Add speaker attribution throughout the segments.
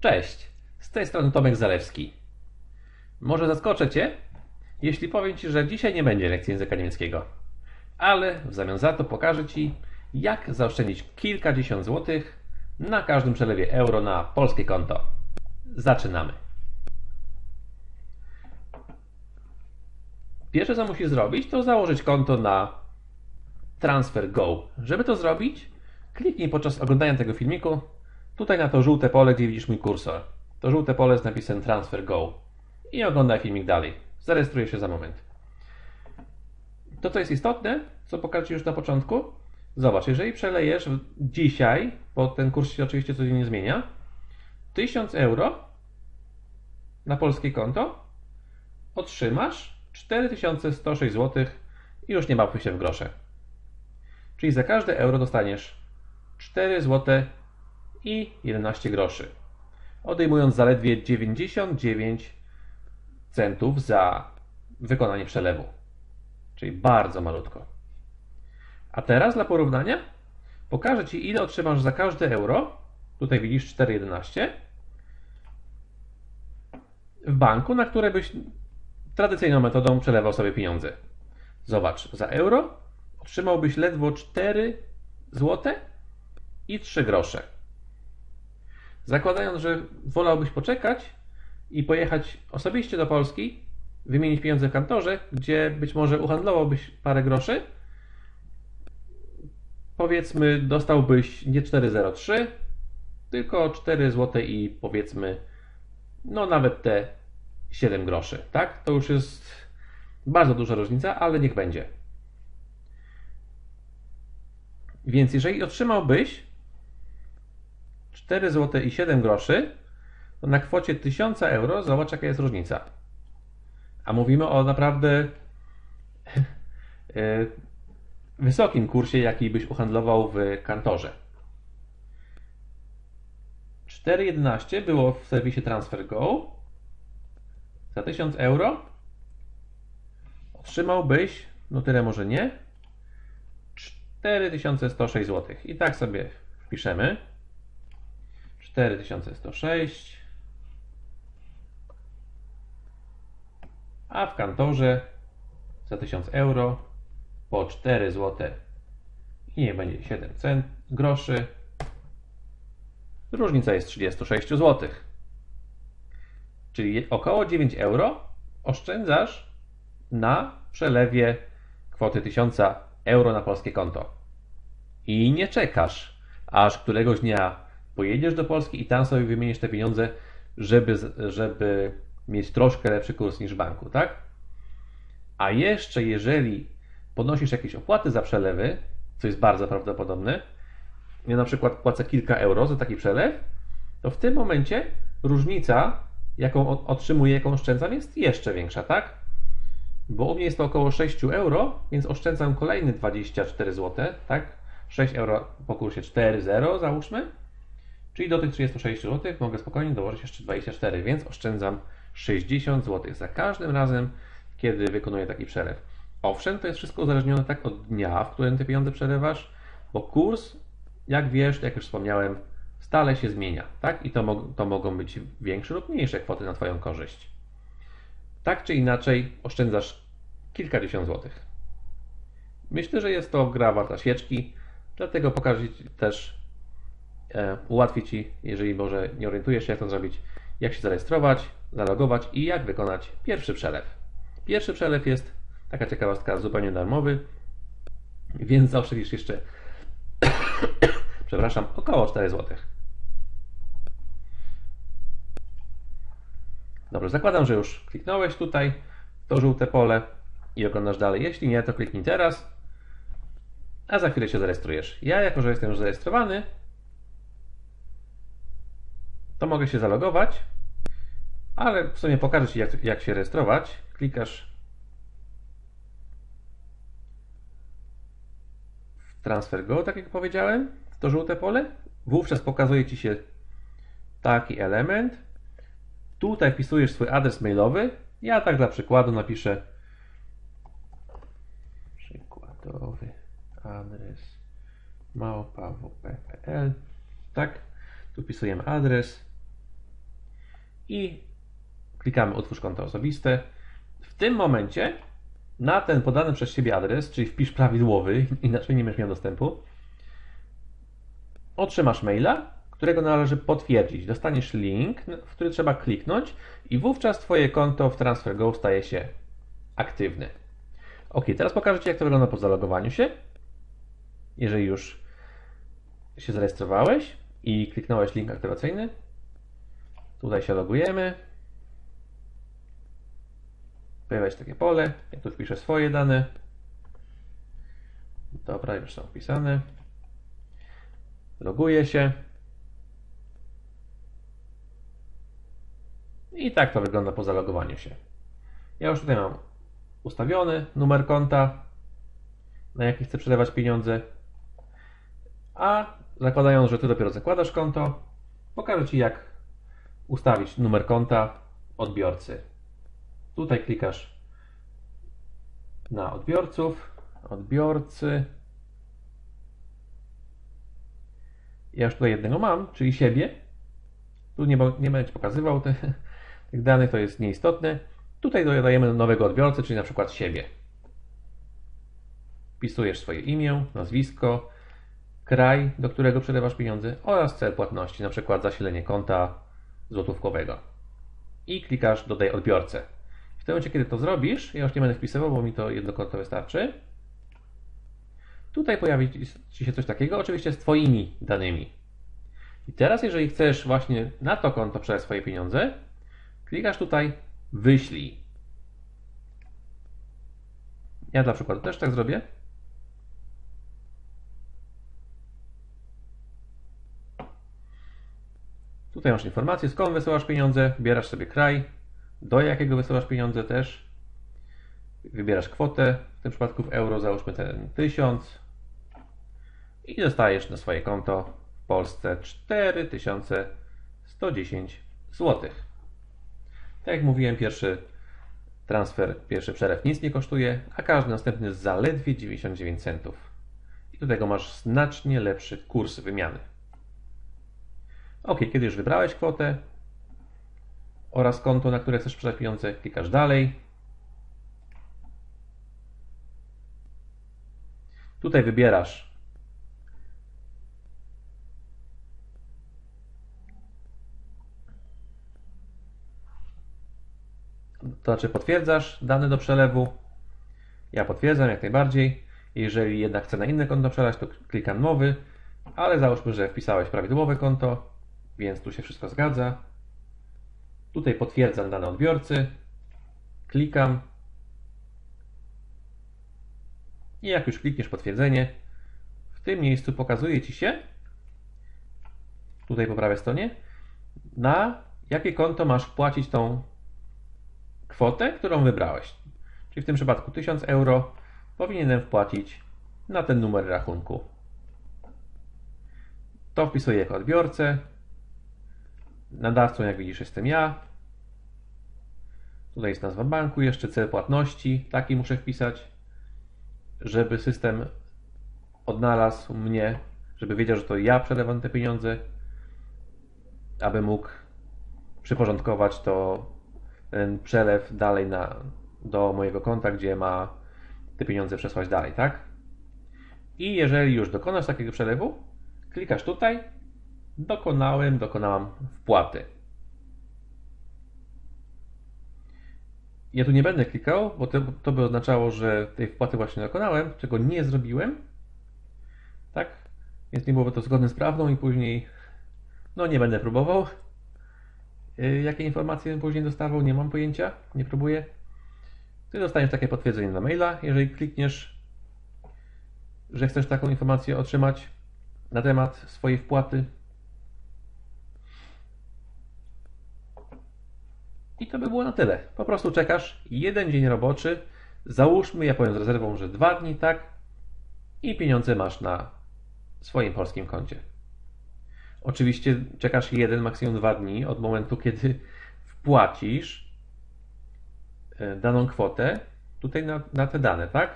Speaker 1: Cześć, z tej strony Tomek Zalewski. Może zaskoczę Cię, jeśli powiem Ci, że dzisiaj nie będzie lekcji języka niemieckiego, ale w zamian za to pokażę Ci, jak zaoszczędzić kilkadziesiąt złotych na każdym przelewie euro na polskie konto. Zaczynamy. Pierwsze co musisz zrobić, to założyć konto na Transfer Go. Żeby to zrobić, kliknij podczas oglądania tego filmiku tutaj na to żółte pole, gdzie widzisz mój kursor. To żółte pole z napisem Transfer Go. I oglądaj filmik dalej. Zarejestruję się za moment. To, co jest istotne, co pokażę Ci już na początku, zobacz, jeżeli przelejesz dzisiaj, bo ten kurs się oczywiście codziennie zmienia, 1000 euro na polskie konto, otrzymasz 4106 zł i już nie baw się w grosze. Czyli za każde euro dostaniesz 4 zł i 11 groszy. Odejmując zaledwie 99 centów za wykonanie przelewu. Czyli bardzo malutko. A teraz dla porównania pokażę Ci ile otrzymasz za każde euro. Tutaj widzisz 4,11 w banku, na które byś tradycyjną metodą przelewał sobie pieniądze. Zobacz, za euro otrzymałbyś ledwo 4 zł i 3 grosze. Zakładając, że wolałbyś poczekać i pojechać osobiście do Polski, wymienić pieniądze w kantorze, gdzie być może uhandlowałbyś parę groszy, powiedzmy dostałbyś nie 4,03, tylko 4 zł i powiedzmy no nawet te 7 groszy, tak? To już jest bardzo duża różnica, ale niech będzie. Więc jeżeli otrzymałbyś 4 zł i 7 groszy, to na kwocie 1000 euro zobacz jaka jest różnica. A mówimy o naprawdę e, wysokim kursie, jaki byś uhandlował w kantorze. 4,11 było w serwisie TransferGo. Za 1000 euro otrzymałbyś, no tyle może nie, 4106 zł. I tak sobie wpiszemy. 4106 a w kantorze za 1000 euro po 4 zł i niech będzie 7 cent groszy. Różnica jest 36 zł czyli około 9 euro oszczędzasz na przelewie kwoty 1000 euro na polskie konto. I nie czekasz aż któregoś dnia pojedziesz do Polski i tam sobie wymienisz te pieniądze, żeby, żeby mieć troszkę lepszy kurs niż w banku, tak? A jeszcze jeżeli ponosisz jakieś opłaty za przelewy, co jest bardzo prawdopodobne, ja na przykład płacę kilka euro za taki przelew, to w tym momencie różnica, jaką otrzymuję, jaką oszczędzam, jest jeszcze większa, tak? Bo u mnie jest to około 6 euro, więc oszczędzam kolejne 24 zł, tak? 6 euro po kursie 4,0 załóżmy. Czyli do tych 36 zł mogę spokojnie dołożyć jeszcze 24, więc oszczędzam 60 zł za każdym razem, kiedy wykonuję taki przelew. Owszem, to jest wszystko uzależnione tak od dnia, w którym te pieniądze przelewasz, bo kurs, jak wiesz, jak już wspomniałem, stale się zmienia, tak? I to, mo to mogą być większe lub mniejsze kwoty na Twoją korzyść. Tak czy inaczej, oszczędzasz kilkadziesiąt złotych. Myślę, że jest to gra warta świeczki, dlatego pokażę Ci też ułatwi Ci, jeżeli może nie orientujesz się, jak to zrobić, jak się zarejestrować, zalogować i jak wykonać pierwszy przelew. Pierwszy przelew jest, taka ciekawostka, zupełnie darmowy, więc zaoszczędzisz jeszcze, przepraszam, około 4 zł. Dobrze, zakładam, że już kliknąłeś tutaj to żółte pole i oglądasz dalej. Jeśli nie, to kliknij teraz, a za chwilę się zarejestrujesz. Ja, jako że jestem już zarejestrowany, to mogę się zalogować, ale w sumie pokażę Ci jak, jak się rejestrować. Klikasz w Transfer Go, tak jak powiedziałem, w to żółte pole. Wówczas pokazuje Ci się taki element. Tutaj wpisujesz swój adres mailowy. Ja tak dla przykładu napiszę przykładowy adres małpa.wp.pl tak, tu wpisujemy adres i klikamy Utwórz konto osobiste. W tym momencie na ten podany przez siebie adres, czyli wpisz prawidłowy, inaczej nie będziesz miał dostępu, otrzymasz maila, którego należy potwierdzić. Dostaniesz link, w który trzeba kliknąć i wówczas Twoje konto w TransferGo staje się aktywne. Ok, teraz pokażę Ci, jak to wygląda po zalogowaniu się. Jeżeli już się zarejestrowałeś i kliknąłeś link aktywacyjny, tutaj się logujemy. Pojawia się takie pole, ja tu wpiszę swoje dane. Dobra, już są wpisane. Loguję się. I tak to wygląda po zalogowaniu się. Ja już tutaj mam ustawiony numer konta, na jaki chcę przelewać pieniądze. A zakładając, że Ty dopiero zakładasz konto, pokażę Ci jak ustawić numer konta odbiorcy. Tutaj klikasz na odbiorców, odbiorcy. Ja już tutaj jednego mam, czyli siebie. Tu nie, nie będę Ci pokazywał te, tych danych, to jest nieistotne. Tutaj dodajemy nowego odbiorcę, czyli na przykład siebie. Wpisujesz swoje imię, nazwisko, kraj, do którego przelewasz pieniądze oraz cel płatności, przykład zasilenie konta złotówkowego. I klikasz dodaj odbiorcę. W tym momencie, kiedy to zrobisz, ja już nie będę wpisywał, bo mi to jedno konto wystarczy. Tutaj pojawi Ci się coś takiego, oczywiście z Twoimi danymi. I teraz, jeżeli chcesz właśnie na to konto przelać swoje pieniądze, klikasz tutaj wyślij. Ja dla przykładu też tak zrobię. Tutaj masz informację, skąd wysyłasz pieniądze, wybierasz sobie kraj, do jakiego wysyłasz pieniądze też. Wybierasz kwotę, w tym przypadku w euro załóżmy ten 1000 i dostajesz na swoje konto w Polsce 4110 zł. Tak jak mówiłem, pierwszy transfer, pierwszy przelew nic nie kosztuje, a każdy następny zaledwie 99 centów. I do tego masz znacznie lepszy kurs wymiany. Ok, kiedy już wybrałeś kwotę oraz konto, na które chcesz przelać pieniądze, klikasz dalej. Tutaj wybierasz to znaczy potwierdzasz dane do przelewu. Ja potwierdzam jak najbardziej. Jeżeli jednak chcę na inne konto przelać, to klikam nowy, ale załóżmy, że wpisałeś prawidłowe konto, więc tu się wszystko zgadza. Tutaj potwierdzam dane odbiorcy, klikam i jak już klikniesz potwierdzenie, w tym miejscu pokazuje Ci się, tutaj po prawej stronie, na jakie konto masz wpłacić tą kwotę, którą wybrałeś. Czyli w tym przypadku 1000 euro powinienem wpłacić na ten numer rachunku. To wpisuję jako odbiorcę. Nadawcą, jak widzisz, jestem ja. Tutaj jest nazwa banku, jeszcze cel płatności. Taki muszę wpisać, żeby system odnalazł mnie, żeby wiedział, że to ja przelewam te pieniądze, aby mógł przyporządkować to ten przelew dalej na, do mojego konta, gdzie ma te pieniądze przesłać dalej, tak? I jeżeli już dokonasz takiego przelewu, klikasz tutaj, dokonałem, dokonałam wpłaty. Ja tu nie będę klikał, bo to, to by oznaczało, że tej wpłaty właśnie dokonałem, czego nie zrobiłem. Tak? Więc nie byłoby to zgodne z prawdą i później no nie będę próbował. Y, jakie informacje później dostawał, nie mam pojęcia, nie próbuję. Ty dostaniesz takie potwierdzenie na maila, jeżeli klikniesz, że chcesz taką informację otrzymać na temat swojej wpłaty. I to by było na tyle. Po prostu czekasz jeden dzień roboczy. Załóżmy, ja powiem z rezerwą, że dwa dni, tak? I pieniądze masz na swoim polskim koncie. Oczywiście czekasz jeden, maksimum dwa dni od momentu, kiedy wpłacisz e, daną kwotę tutaj na, na te dane, tak?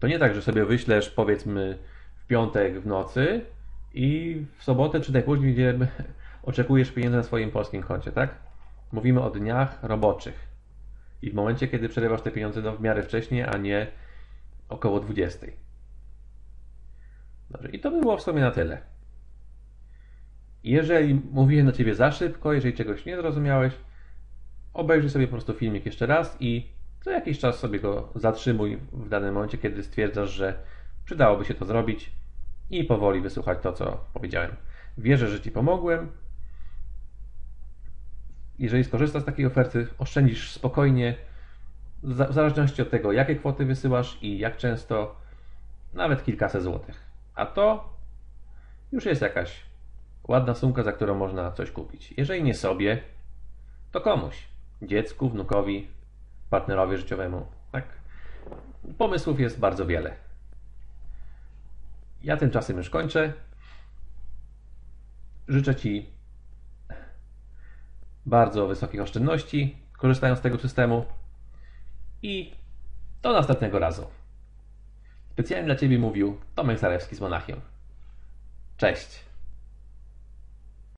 Speaker 1: To nie tak, że sobie wyślesz powiedzmy w piątek w nocy i w sobotę czy najpóźniej oczekujesz pieniędzy na swoim polskim koncie, tak? Mówimy o dniach roboczych. I w momencie, kiedy przelewasz te pieniądze no, w miarę wcześniej, a nie około 20. Dobrze, i to by było w sumie na tyle. Jeżeli mówiłem na ciebie za szybko, jeżeli czegoś nie zrozumiałeś, obejrzyj sobie po prostu filmik jeszcze raz i co jakiś czas sobie go zatrzymuj w danym momencie, kiedy stwierdzasz, że przydałoby się to zrobić i powoli wysłuchać to, co powiedziałem. Wierzę, że Ci pomogłem. Jeżeli skorzystasz z takiej oferty, oszczędzisz spokojnie, w zależności od tego, jakie kwoty wysyłasz i jak często, nawet kilkaset złotych. A to już jest jakaś ładna sumka, za którą można coś kupić. Jeżeli nie sobie, to komuś. Dziecku, wnukowi, partnerowi życiowemu. Tak? Pomysłów jest bardzo wiele. Ja tymczasem już kończę. Życzę Ci bardzo wysokich oszczędności, korzystając z tego systemu. I do następnego razu. Specjalnie dla Ciebie mówił Tomek Zalewski z Monachium. Cześć.